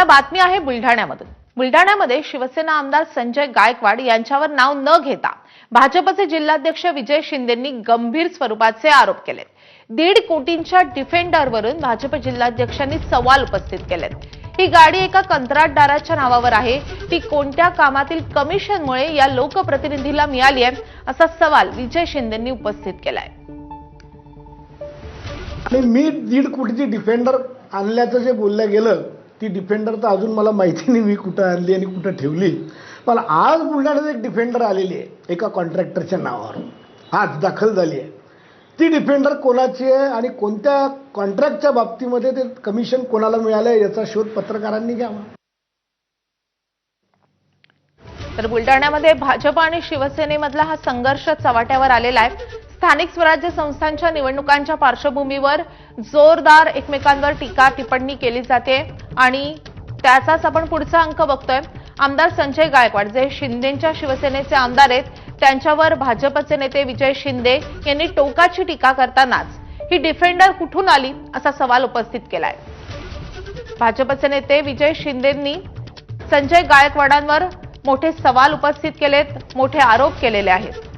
आता बातमी आहे बुलढाण्यामधून. बुलढाण्यामध्ये शिवसेना आमदार संजय गायकवाड यांच्यावर नाव न घेता भाजपचे जिल्हाध्यक्ष विजय शिंदेंनी गंभीर स्वरूपाचे आरोप केले दीड कोटींच्या डिफेंडरवरून भाजप जिल्हाध्यक्षांनी सवाल उपस्थित केलेत. ही गाडी एका कंत्राटदाराच्या नावावर आहे. ती कोणत्या कामातील कमिशनमुळे या लोकप्रतिनिधीला मिळाली आहे? असा सवाल विजय शिंदेंनी उपस्थित केलाय. आणि मी दीड कोटीची डिफेंडर आणल्याचं जे बोललं गेलं ती डिफेंडर तर अजून मला माहिती नाही मी कुठं आणली आणि कुठं ठेवली. पण आज बुलढाण्यात एक डिफेंडर आलेली आहे एका कॉन्ट्रॅक्टरच्या नावावर आज दाखल झाली आहे. ती डिफेंडर कोणाची आहे आणि कोणत्या कॉन्ट्रॅक्टच्या बाबतीमध्ये ते कमिशन कोणाला मिळालं याचा शोध पत्रकारांनी घ्यावा. तर बुलढाण्यामध्ये भाजप आणि शिवसेनेमधला हा संघर्ष चव्हाट्यावर आलेला आहे. स्थानिक स्वराज्य संस्थांच्या निवडणुकांच्या पार्श्वभूमीवर जोरदार एकमेकांवर टीका टिप्पणी केली जाते आणि त्याचाच आपण पुढचा अंक बघतोय. आमदार संजय गायकवाड जे शिंदेच्या शिवसेनेचे आमदार आहेत त्यांच्यावर भाजपचे नेते विजय शिंदे यांनी टोकाची टीका करतानाच ही डिफेंडर कुठून आली असा सवाल उपस्थित केलाय. भाजपचे नेते विजय शिंदेंनी संजय गायकवाडांवर मोठे सवाल उपस्थित केलेत मोठे आरोप केलेले आहेत.